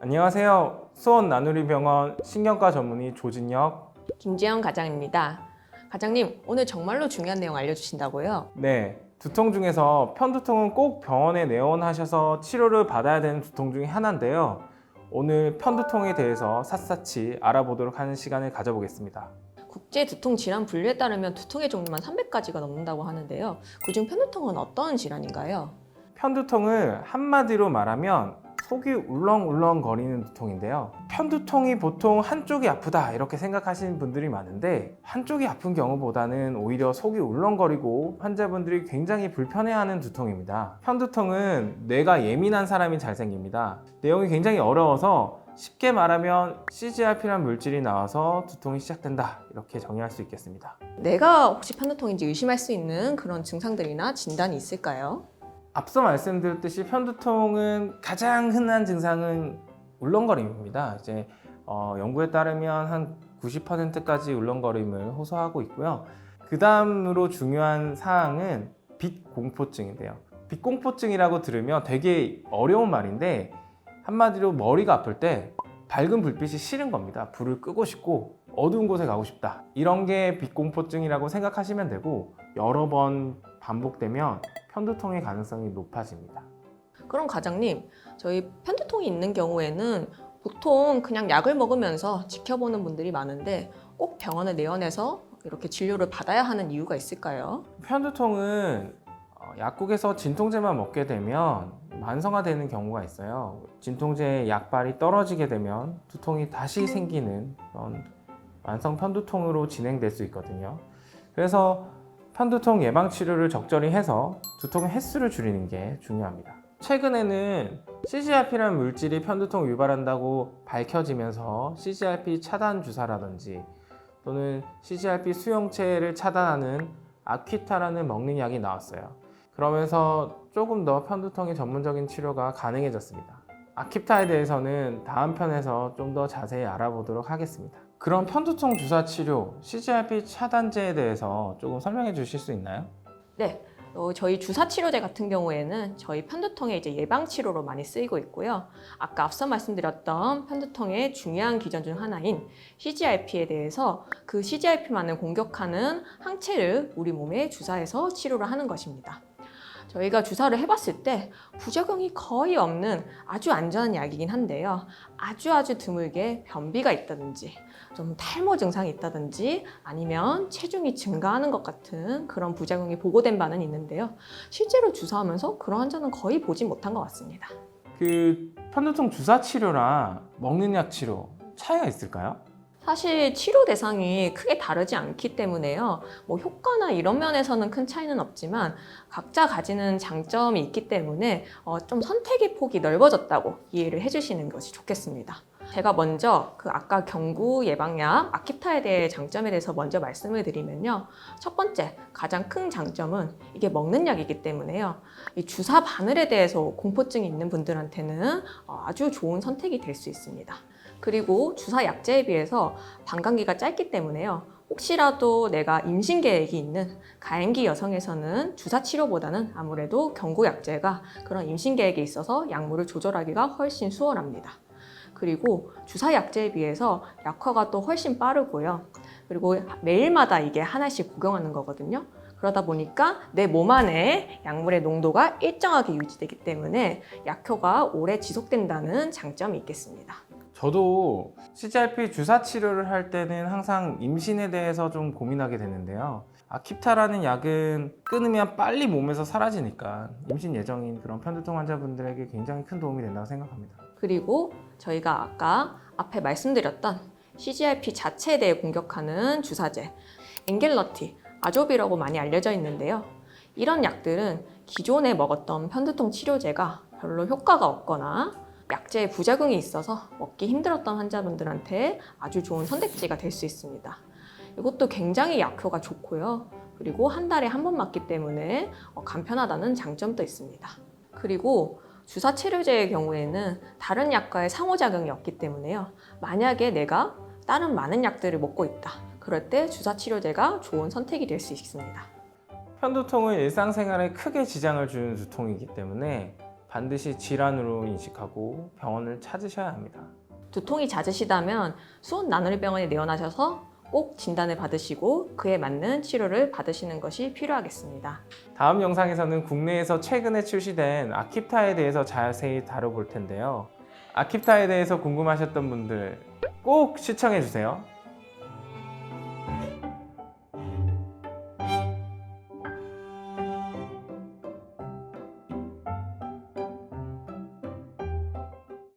안녕하세요. 수원 나누리병원 신경과 전문의 조진혁. 김지영 과장입니다. 과장님, 오늘 정말로 중요한 내용 알려주신다고요? 네. 두통 중에서 편두통은 꼭 병원에 내원하셔서 치료를 받아야 되는 두통 중에 하나인데요. 오늘 편두통에 대해서 샅샅이 알아보도록 하는 시간을 가져보겠습니다. 국제 두통 질환 분류에 따르면 두통의 종류만 300가지가 넘는다고 하는데요. 그중 편두통은 어떤 질환인가요? 편두통을 한마디로 말하면 속이 울렁울렁 거리는 두통인데요. 편두통이 보통 한쪽이 아프다 이렇게 생각하시는 분들이 많은데 한쪽이 아픈 경우보다는 오히려 속이 울렁거리고 환자분들이 굉장히 불편해하는 두통입니다. 편두통은 뇌가 예민한 사람이 잘 생깁니다. 내용이 굉장히 어려워서 쉽게 말하면 CGRP라는 물질이 나와서 두통이 시작된다 이렇게 정의할 수 있겠습니다. 내가 혹시 편두통인지 의심할 수 있는 그런 증상들이나 진단이 있을까요? 앞서 말씀드렸듯이 편두통은 가장 흔한 증상은 울렁거림입니다. 이제 어, 연구에 따르면 한 90%까지 울렁거림을 호소하고 있고요. 그 다음으로 중요한 사항은 빛 공포증인데요. 빛 공포증이라고 들으면 되게 어려운 말인데 한마디로 머리가 아플 때 밝은 불빛이 싫은 겁니다. 불을 끄고 싶고 어두운 곳에 가고 싶다. 이런 게 빛 공포증이라고 생각하시면 되고 여러 번 반복되면 편두통의 가능성이 높아집니다. 그럼 과장님, 저희 편두통이 있는 경우에는 보통 그냥 약을 먹으면서 지켜보는 분들이 많은데 꼭 병원에 내원해서 이렇게 진료를 받아야 하는 이유가 있을까요? 편두통은 어, 약국에서 진통제만 먹게 되면 만성화되는 경우가 있어요. 진통제 약발이 떨어지게 되면 두통이 다시 생기는 그런 만성 편두통으로 진행될 수 있거든요. 그래서 편두통 예방 치료를 적절히 해서 두통의 횟수를 줄이는 게 중요합니다. 최근에는 CGRP라는 물질이 편두통 유발한다고 밝혀지면서 CGRP 차단 주사라든지 또는 CGRP 수용체를 차단하는 아퀴타라는 먹는 약이 나왔어요. 그러면서 조금 더 편두통의 전문적인 치료가 가능해졌습니다. 아키타에 대해서는 다음 편에서 좀 더 자세히 알아보도록 하겠습니다. 그럼 편두통 주사 치료, CGRP 차단제에 대해서 조금 설명해 주실 수 있나요? 네. 어, 저희 주사 치료제 같은 경우에는 저희 편두통의 이제 예방 치료로 많이 쓰이고 있고요. 아까 앞서 말씀드렸던 편두통의 중요한 기전 중 하나인 CGRP에 대해서 그 CGRP만을 공격하는 항체를 우리 몸에 주사해서 치료를 하는 것입니다. 저희가 주사를 해봤을 때 부작용이 거의 없는 아주 안전한 약이긴 한데요. 아주 아주 드물게 변비가 있다든지 좀 탈모 증상이 있다든지 아니면 체중이 증가하는 것 같은 그런 부작용이 보고된 바는 있는데요. 실제로 주사하면서 그런 환자는 거의 보지 못한 것 같습니다. 그 편두통 주사 치료랑 먹는 약 치료 차이가 있을까요? 사실 치료 대상이 크게 다르지 않기 때문에요. 뭐 효과나 이런 면에서는 큰 차이는 없지만 각자 가지는 장점이 있기 때문에 어, 좀 선택의 폭이 넓어졌다고 이해를 해주시는 것이 좋겠습니다. 제가 먼저 그 아까 경구 예방약 아키타에 대해 장점에 대해서 먼저 말씀을 드리면요. 첫 번째 가장 큰 장점은 이게 먹는 약이기 때문에요. 이 주사 바늘에 대해서 공포증이 있는 분들한테는 어, 아주 좋은 선택이 될 수 있습니다. 그리고 주사 약제에 비해서 방광기가 짧기 때문에요. 혹시라도 내가 임신 계획이 있는 가임기 여성에서는 주사 치료보다는 아무래도 경구 약제가 그런 임신 계획에 있어서 약물을 조절하기가 훨씬 수월합니다. 그리고 주사 약제에 비해서 약화가 또 훨씬 빠르고요. 그리고 매일마다 이게 하나씩 복용하는 거거든요. 그러다 보니까 내 몸 안에 약물의 농도가 일정하게 유지되기 때문에 약효가 오래 지속된다는 장점이 있겠습니다. 저도 CGRP 주사 치료를 할 때는 항상 임신에 대해서 좀 고민하게 되는데요. 아킵타라는 약은 끊으면 빨리 몸에서 사라지니까 임신 예정인 그런 편두통 환자분들에게 굉장히 큰 도움이 된다고 생각합니다. 그리고 저희가 아까 앞에 말씀드렸던 CGRP 자체에 대해 공격하는 주사제 엥겔러티, 아조비라고 많이 알려져 있는데요. 이런 약들은 기존에 먹었던 편두통 치료제가 별로 효과가 없거나 약제에 부작용이 있어서 먹기 힘들었던 환자분들한테 아주 좋은 선택지가 될 수 있습니다. 이것도 굉장히 약효가 좋고요. 그리고 한 달에 한 번 맞기 때문에 어, 간편하다는 장점도 있습니다. 그리고 주사 치료제의 경우에는 다른 약과의 상호작용이 없기 때문에요. 만약에 내가 다른 많은 약들을 먹고 있다. 그럴 때 주사 치료제가 좋은 선택이 될 수 있습니다. 편두통은 일상생활에 크게 지장을 주는 두통이기 때문에 반드시 질환으로 인식하고 병원을 찾으셔야 합니다. 두통이 잦으시다면 수원 나누리병원에 내원하셔서 꼭 진단을 받으시고 그에 맞는 치료를 받으시는 것이 필요하겠습니다. 다음 영상에서는 국내에서 최근에 출시된 아킵타에 대해서 자세히 다뤄볼 텐데요. 아킵타에 대해서 궁금하셨던 분들 꼭 시청해 주세요.